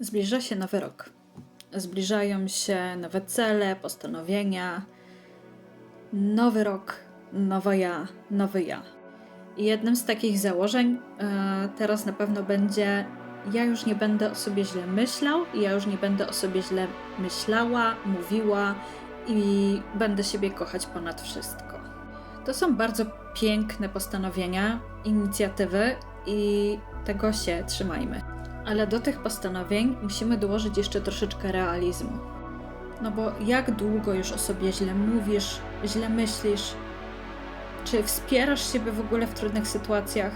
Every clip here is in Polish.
Zbliża się nowy rok. Zbliżają się nowe cele, postanowienia. Nowy rok, nowa ja, nowy ja. I jednym z takich założeń e, teraz na pewno będzie: ja już nie będę o sobie źle myślał, ja już nie będę o sobie źle myślała, mówiła i będę siebie kochać ponad wszystko. To są bardzo piękne postanowienia, inicjatywy i tego się trzymajmy. Ale do tych postanowień musimy dołożyć jeszcze troszeczkę realizmu. No bo jak długo już o sobie źle mówisz, źle myślisz? Czy wspierasz siebie w ogóle w trudnych sytuacjach?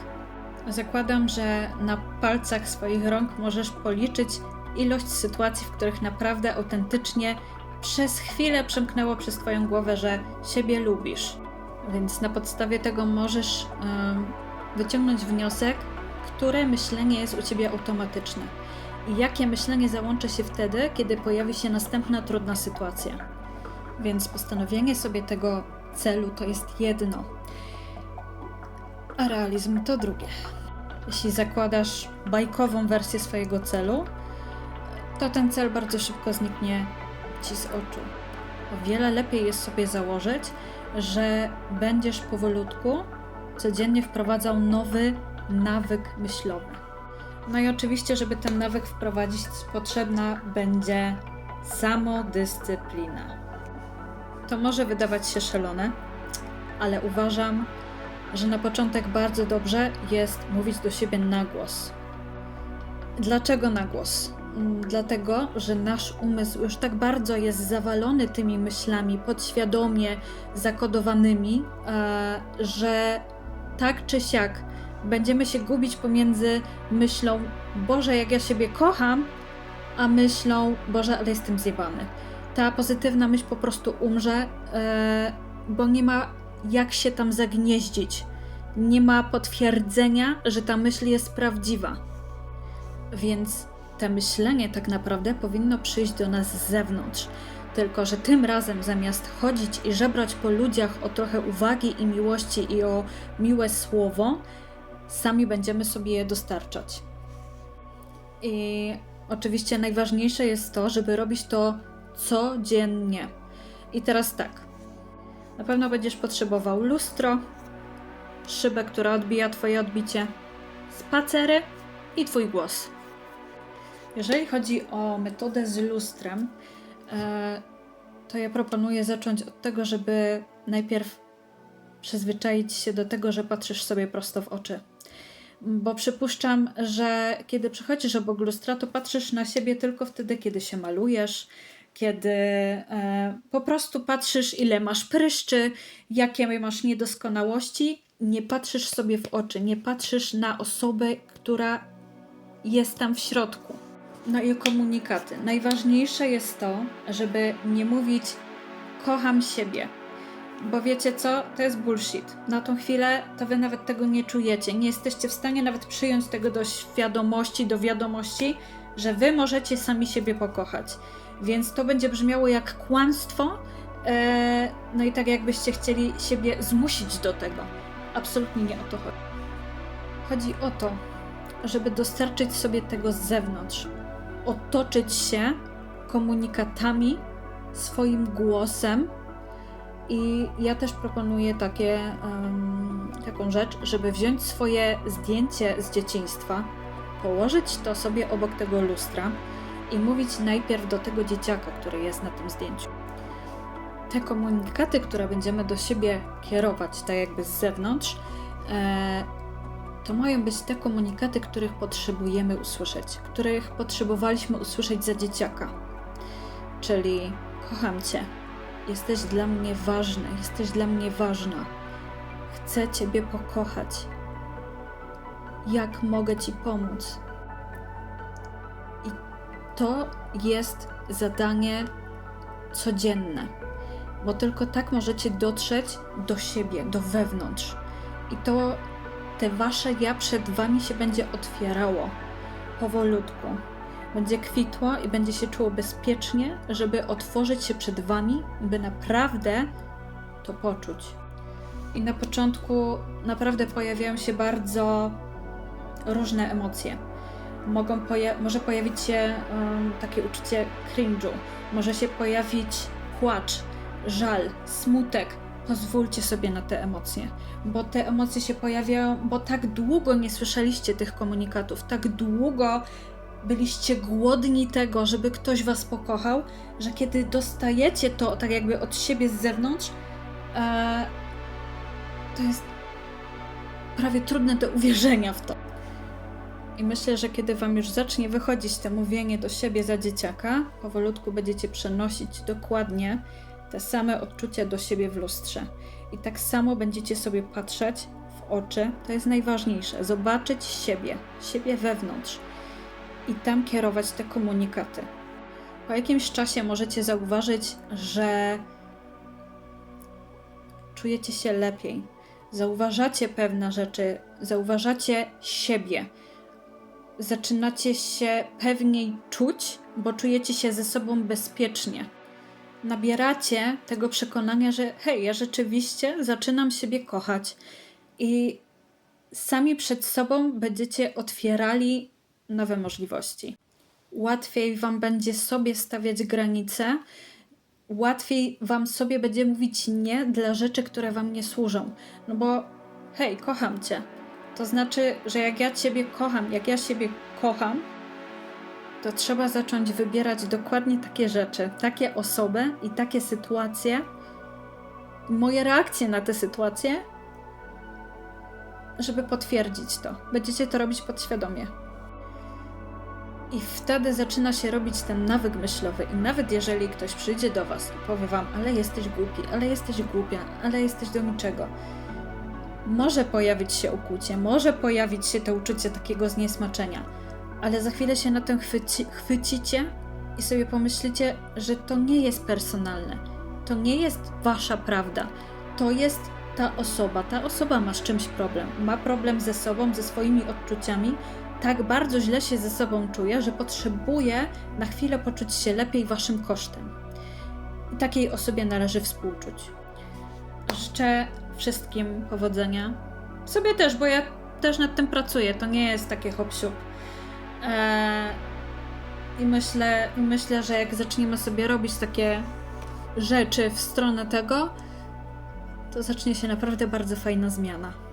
Zakładam, że na palcach swoich rąk możesz policzyć ilość sytuacji, w których naprawdę autentycznie przez chwilę przemknęło przez Twoją głowę, że siebie lubisz. Więc na podstawie tego możesz um, wyciągnąć wniosek, które myślenie jest u ciebie automatyczne i jakie myślenie załączy się wtedy, kiedy pojawi się następna trudna sytuacja. Więc postanowienie sobie tego celu to jest jedno, a realizm to drugie. Jeśli zakładasz bajkową wersję swojego celu, to ten cel bardzo szybko zniknie ci z oczu. O wiele lepiej jest sobie założyć, że będziesz powolutku codziennie wprowadzał nowy nawyk myślowy. No i oczywiście, żeby ten nawyk wprowadzić, potrzebna będzie samodyscyplina. To może wydawać się szalone, ale uważam, że na początek bardzo dobrze jest mówić do siebie na głos. Dlaczego na głos? Dlatego, że nasz umysł już tak bardzo jest zawalony tymi myślami podświadomie zakodowanymi, e, że tak czy siak będziemy się gubić pomiędzy myślą, Boże, jak ja siebie kocham, a myślą, Boże, ale jestem zjebany. Ta pozytywna myśl po prostu umrze, e, bo nie ma jak się tam zagnieździć. Nie ma potwierdzenia, że ta myśl jest prawdziwa. Więc to myślenie tak naprawdę powinno przyjść do nas z zewnątrz. Tylko, że tym razem zamiast chodzić i żebrać po ludziach o trochę uwagi i miłości i o miłe słowo, sami będziemy sobie je dostarczać. I oczywiście najważniejsze jest to, żeby robić to codziennie. I teraz tak. Na pewno będziesz potrzebował lustro, szybę, która odbija Twoje odbicie, spacery i Twój głos. Jeżeli chodzi o metodę z lustrem, e, to ja proponuję zacząć od tego, żeby najpierw przyzwyczaić się do tego, że patrzysz sobie prosto w oczy. Bo przypuszczam, że kiedy przychodzisz obok lustra, to patrzysz na siebie tylko wtedy, kiedy się malujesz, kiedy e, po prostu patrzysz, ile masz pryszczy, jakie masz niedoskonałości. Nie patrzysz sobie w oczy, nie patrzysz na osobę, która jest tam w środku. No i komunikaty. Najważniejsze jest to, żeby nie mówić kocham siebie, bo wiecie co? To jest bullshit. Na tą chwilę to wy nawet tego nie czujecie. Nie jesteście w stanie nawet przyjąć tego do świadomości, do wiadomości, że wy możecie sami siebie pokochać. Więc to będzie brzmiało jak kłamstwo. E, no i tak jakbyście chcieli siebie zmusić do tego. Absolutnie nie o to chodzi. Chodzi o to, żeby dostarczyć sobie tego z zewnątrz. Otoczyć się komunikatami, swoim głosem, i ja też proponuję takie, um, taką rzecz, żeby wziąć swoje zdjęcie z dzieciństwa, położyć to sobie obok tego lustra i mówić najpierw do tego dzieciaka, który jest na tym zdjęciu. Te komunikaty, które będziemy do siebie kierować, tak jakby z zewnątrz, e, to mają być te komunikaty, których potrzebujemy usłyszeć, których potrzebowaliśmy usłyszeć za dzieciaka. Czyli kocham cię, Jesteś dla mnie ważny, jesteś dla mnie ważna. Chcę Ciebie pokochać. Jak mogę Ci pomóc? I to jest zadanie codzienne, bo tylko tak możecie dotrzeć do siebie, do wewnątrz. I to te wasze ja przed wami się będzie otwierało powolutku będzie kwitło i będzie się czuło bezpiecznie, żeby otworzyć się przed Wami, by naprawdę to poczuć. I na początku naprawdę pojawiają się bardzo różne emocje. Mogą poja- może pojawić się em, takie uczucie cringe'u, może się pojawić płacz, żal, smutek. Pozwólcie sobie na te emocje, bo te emocje się pojawiają, bo tak długo nie słyszeliście tych komunikatów, tak długo byliście głodni tego, żeby ktoś was pokochał, że kiedy dostajecie to tak jakby od siebie z zewnątrz, e, to jest prawie trudne do uwierzenia w to. I myślę, że kiedy wam już zacznie wychodzić to mówienie do siebie za dzieciaka, powolutku będziecie przenosić dokładnie te same odczucia do siebie w lustrze. I tak samo będziecie sobie patrzeć w oczy. To jest najważniejsze. Zobaczyć siebie, siebie wewnątrz i tam kierować te komunikaty. Po jakimś czasie możecie zauważyć, że czujecie się lepiej. Zauważacie pewne rzeczy, zauważacie siebie. Zaczynacie się pewniej czuć, bo czujecie się ze sobą bezpiecznie. Nabieracie tego przekonania, że hej, ja rzeczywiście zaczynam siebie kochać i sami przed sobą będziecie otwierali nowe możliwości. Łatwiej Wam będzie sobie stawiać granice, łatwiej Wam sobie będzie mówić nie dla rzeczy, które Wam nie służą. No bo hej, kocham Cię. To znaczy, że jak ja Ciebie kocham, jak ja siebie kocham, to trzeba zacząć wybierać dokładnie takie rzeczy, takie osoby i takie sytuacje. Moje reakcje na te sytuacje, żeby potwierdzić to. Będziecie to robić podświadomie. I wtedy zaczyna się robić ten nawyk myślowy. I nawet jeżeli ktoś przyjdzie do Was i powie Wam, ale jesteś głupi, ale jesteś głupia, ale jesteś do niczego, może pojawić się ukłucie, może pojawić się to uczucie takiego zniesmaczenia, ale za chwilę się na tym chwyci, chwycicie i sobie pomyślicie, że to nie jest personalne. To nie jest Wasza prawda. To jest ta osoba. Ta osoba ma z czymś problem. Ma problem ze sobą, ze swoimi odczuciami tak bardzo źle się ze sobą czuje, że potrzebuje na chwilę poczuć się lepiej waszym kosztem. I takiej osobie należy współczuć. Życzę wszystkim powodzenia. Sobie też, bo ja też nad tym pracuję. To nie jest takie hop eee, I myślę, myślę, że jak zaczniemy sobie robić takie rzeczy w stronę tego, to zacznie się naprawdę bardzo fajna zmiana.